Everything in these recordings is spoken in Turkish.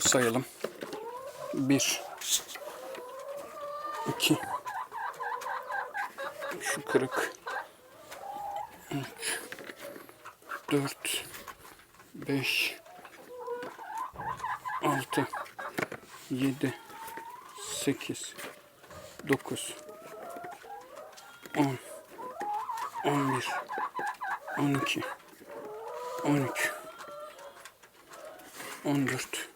Sayalım. 1 2 Şu kırık 3 4 5 6 7 8 9 10 11 12 13 14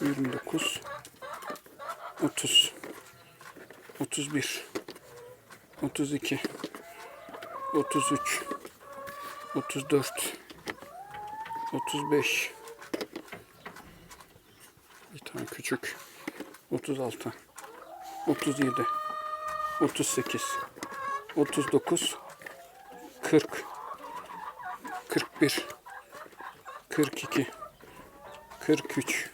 29 30 31 32 33 34 35 bir tane küçük. 36 37 38 39 40 41 42 43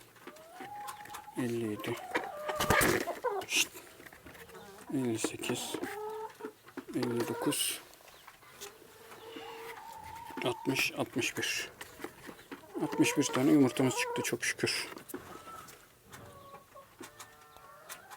57 Şşt. 58 59 60 61 61 tane yumurtamız çıktı çok şükür.